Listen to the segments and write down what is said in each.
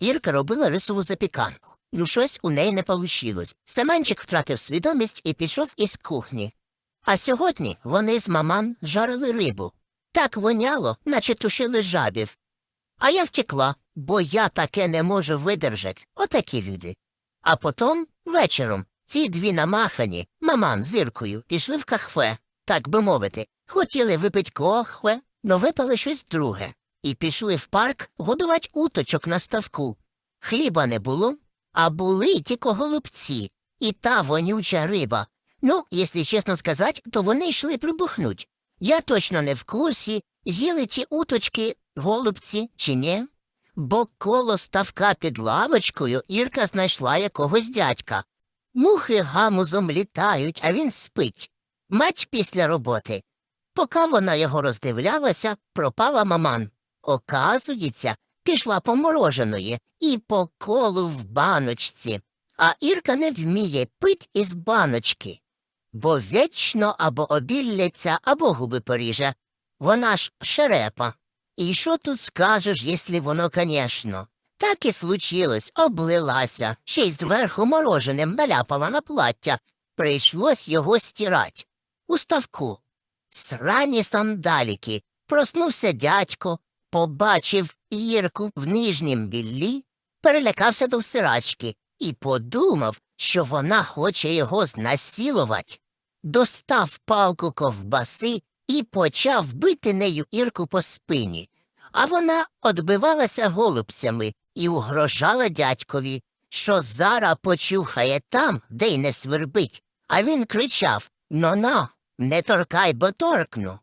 Ірка робила рисову запіканку. Ну, щось у неї не вийшло. Семенчик втратив свідомість і пішов із кухні. А сьогодні вони з маман жарили рибу. Так воняло, наче тушили жабів. А я втекла, бо я таке не можу видержать. Отакі люди. А потім, вечором, ці дві намахані, маман з Іркою, пішли в кахве, так би мовити. Хотіли випити кохве, но випали щось друге. І пішли в парк годувати уточок на ставку. Хліба не було, а були тільки голубці і та вонюча риба. Ну, якщо чесно сказати, то вони йшли прибухнуть. Я точно не в курсі, з'їли ті уточки, голубці чи ні. Бо коло ставка під лавочкою Ірка знайшла якогось дядька. Мухи гамузом літають, а він спить. Мать після роботи. Поки вона його роздивлялася, пропала маман. Оказується, пішла по мороженої і по колу в баночці. А Ірка не вміє пить із баночки, бо вічно або обілляться, або губи поріже. Вона ж шерепа. І що тут скажеш, якщо воно, конечно? Так і случилось, облилася, ще й зверху мороженим наляпала на плаття. Прийшлось його стирать. У ставку. Срані сандаліки. Проснувся дядько, побачив Ірку в нижнім біллі, перелякався до всирачки і подумав, що вона хоче його знасилувати. Достав палку ковбаси і почав бити нею Ірку по спині. А вона одбивалася голубцями і угрожала дядькові, що зара почухає там, де й не свербить. А він кричав Но-но, не торкай, бо торкну.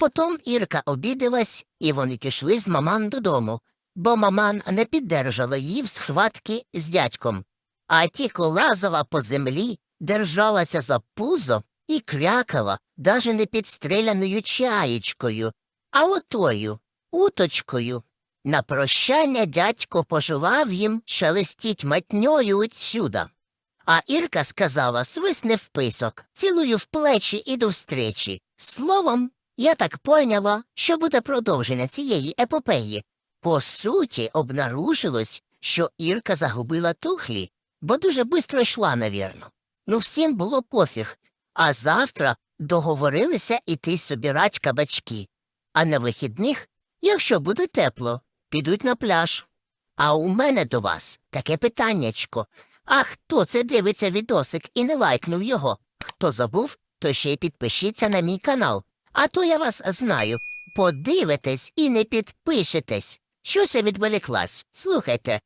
Потім Ірка обідалась, і вони пішли з маман додому, бо маман не піддержала її в схватки з дядьком, а тільки лазала по землі, держалася за пузо і крякала, даже не підстреляною чаєчкою, а отою, уточкою. На прощання дядько пожелав їм шелестіть матньою отсюда. А Ірка сказала свисне в писок, цілую в плечі і до встречі. Словом, я так поняла, що буде продовження цієї епопеї. По суті, обнаружилось, що Ірка загубила тухлі, бо дуже бистро йшла, навірно. Ну, всім було пофіг. А завтра договорилися іти собирать кабачки. А на вихідних, якщо буде тепло, підуть на пляж. А у мене до вас таке питаннячко. А хто це дивиться відосик і не лайкнув його? Хто забув, то ще й підпишіться на мій канал. А то я вас знаю. Подивитесь і не підпишетесь. Щось я відволіклась. Слухайте.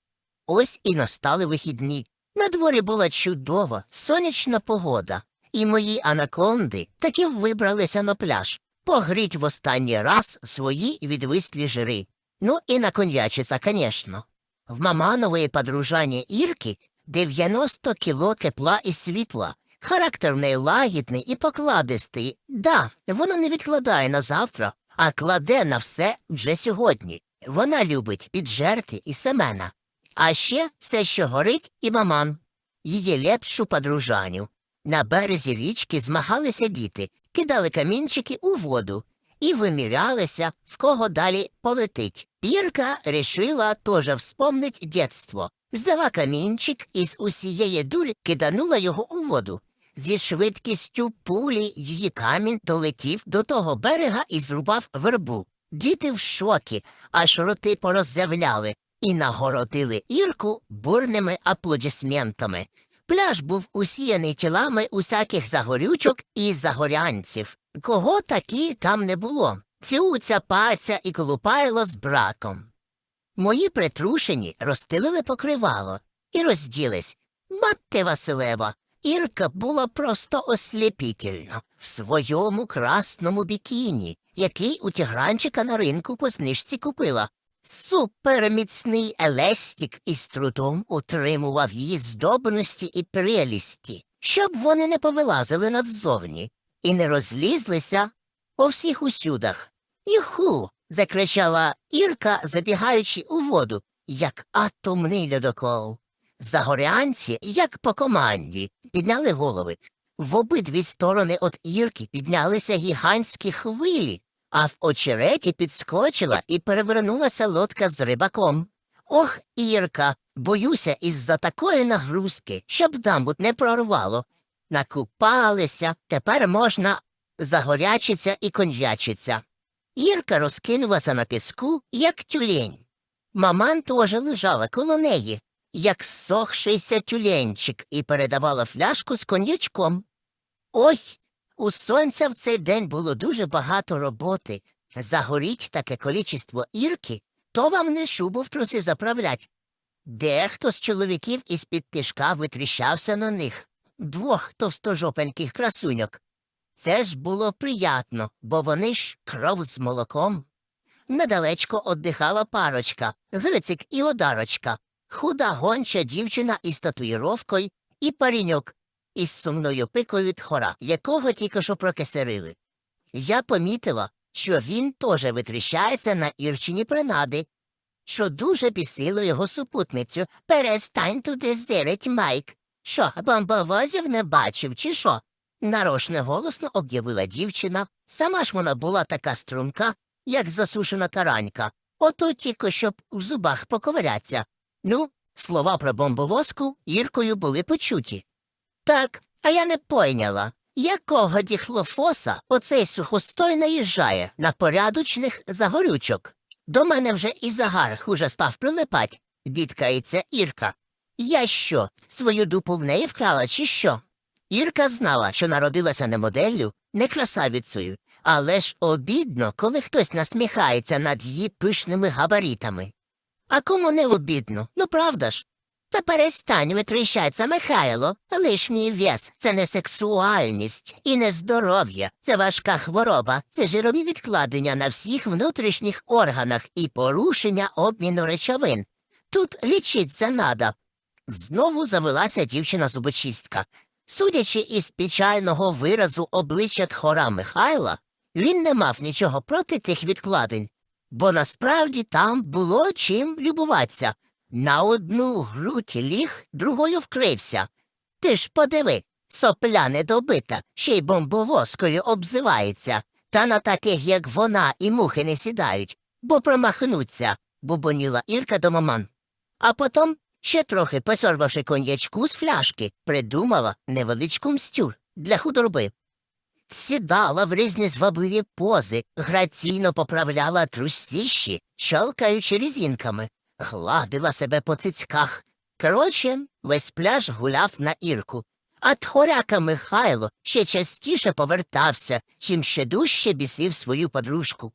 Ось і настали вихідні. На дворі була чудова, сонячна погода, і мої анаконди таки вибралися на пляж, погріть в останній раз свої відвислі жири. Ну і на коньячиця, конечно. В маманової подружані Ірки 90 кіло тепла і світла. Характер в неї лагідний і покладистий. Да, воно не відкладає на завтра, а кладе на все вже сьогодні. Вона любить піджерти і семена. А ще все, що горить, і маман. Її лепшу подружаню. На березі річки змагалися діти, кидали камінчики у воду і вимірялися, в кого далі полетить. Ірка рішила теж вспомнить дєтство. Взяла камінчик і з усієї дурі киданула його у воду. Зі швидкістю пулі її камінь долетів до того берега і зрубав вербу. Діти в шокі, аж роти пороззявляли, і нагородили Ірку бурними аплодисментами. Пляж був усіяний тілами усяких загорючок і загорянців. Кого такі там не було. Цюця, паця і колупайло з браком. Мої притрушені розстелили покривало і розділись. Матте Василева, Ірка була просто осліпітельна в своєму красному бікіні, який у тігранчика на ринку по знижці купила. Суперміцний елестік із трудом утримував її здобності і прелісті, щоб вони не повилазили наззовні і не розлізлися по всіх усюдах. Юху. закричала Ірка, забігаючи у воду, як атомний льодокол. Загорянці, як по команді, підняли голови. В обидві сторони від Ірки піднялися гігантські хвилі, а в очереті підскочила і перевернулася лодка з рибаком. Ох, Ірка, боюся із-за такої нагрузки, щоб дамбут не прорвало. Накупалися, тепер можна загорячиться і коньячиться. Ірка розкинулася на піску, як тюлень. Маман теж лежала коло неї, як сохшийся тюленчик, і передавала фляжку з коньячком. Ой, у сонця в цей день було дуже багато роботи. Загоріть таке количество ірки, то вам не шубу в труси заправлять. Дехто з чоловіків із-під тишка витріщався на них, двох товстожопеньких красуньок. Це ж було приятно, бо вони ж кров з молоком. Недалечко оддихала парочка, Грицик і Одарочка, худа гонча дівчина із татуїровкою і паріньок із сумною пикою від хора, якого тільки що прокисерили. Я помітила, що він теж витріщається на ірчині принади, що дуже бісило його супутницю. Перестань туди зирить, Майк. Що, бомбовозів не бачив, чи що? Нарошне голосно об'явила дівчина. Сама ж вона була така струнка, як засушена таранька. Ото тільки щоб у зубах поковиряться. Ну, слова про бомбовозку Іркою були почуті. Так, а я не пойняла, якого діхлофоса оцей сухостой наїжджає на порядочних загорючок. До мене вже і загар хуже став прилипать, бідкається Ірка. Я що, свою дупу в неї вкрала, чи що? Ірка знала, що народилася не моделлю, не красавицею, але ж обідно, коли хтось насміхається над її пишними габаритами. А кому не обідно, ну правда ж? Та перестань витріщатися, Михайло. Лишній вес це не сексуальність і не здоров'я, це важка хвороба, це жирові відкладення на всіх внутрішніх органах і порушення обміну речовин. Тут лічиться надо. Знову завелася дівчина зубочистка. Судячи із печального виразу обличчя тхора Михайла, він не мав нічого проти тих відкладень, бо насправді там було чим любуватися. На одну грудь ліг, другою вкрився. Ти ж подиви, сопля недобита, ще й бомбовозкою обзивається, та на таких, як вона, і мухи не сідають, бо промахнуться, бубоніла Ірка до маман. А потім, ще трохи посорбавши коньячку з фляшки, придумала невеличку мстюр для худорби. Сідала в різні звабливі пози, граційно поправляла трусіші, щелкаючи різінками гладила себе по цицьках. Коротше, весь пляж гуляв на Ірку. А тхоряка Михайло ще частіше повертався, чим ще дужче бісив свою подружку.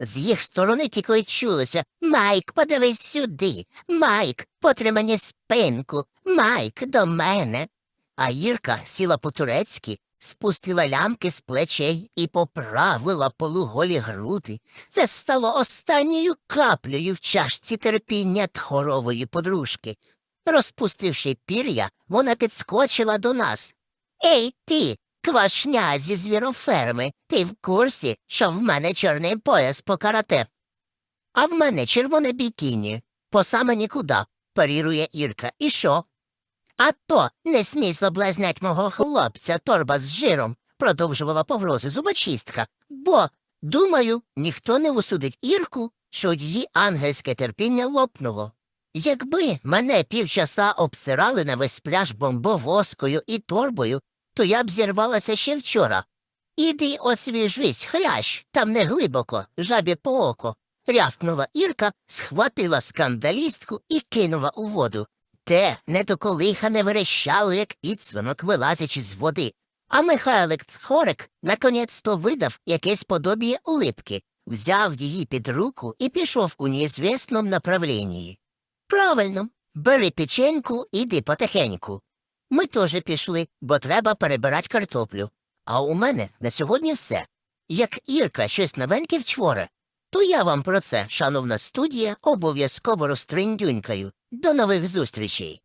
З їх сторони тільки й чулося Майк, подивись сюди. Майк, потри мені спинку. Майк, до мене. А Ірка сіла по-турецьки, спустила лямки з плечей і поправила полуголі груди. Це стало останньою каплею в чашці терпіння тхорової подружки. Розпустивши пір'я, вона підскочила до нас. Ей ти, квашня зі звіроферми, ти в курсі, що в мене чорний пояс по карате? А в мене червоне бікіні. По саме нікуди, парірує Ірка. І що? А то не смій зоблазнять мого хлопця торба з жиром, продовжувала погрози зубочистка, бо, думаю, ніхто не осудить Ірку, що її ангельське терпіння лопнуло. Якби мене півчаса обсирали на весь пляж бомбовозкою і торбою, то я б зірвалася ще вчора. Іди освіжись, хрящ, там не глибоко, жабі по око. Рявкнула Ірка, схватила скандалістку і кинула у воду. Те недоколихане верещало, як іцвинок, вилазячи з води. А Михайлик Тхорик наконець-то видав якесь подобіє улипки, взяв її під руку і пішов у неізвісному направлінні. Правильно, бери печеньку, іди потихеньку. Ми теж пішли, бо треба перебирати картоплю. А у мене на сьогодні все. Як Ірка щось новеньке вчора, то я вам про це, шановна студія, обов'язково розтриндюнькаю. До нових зустрічей!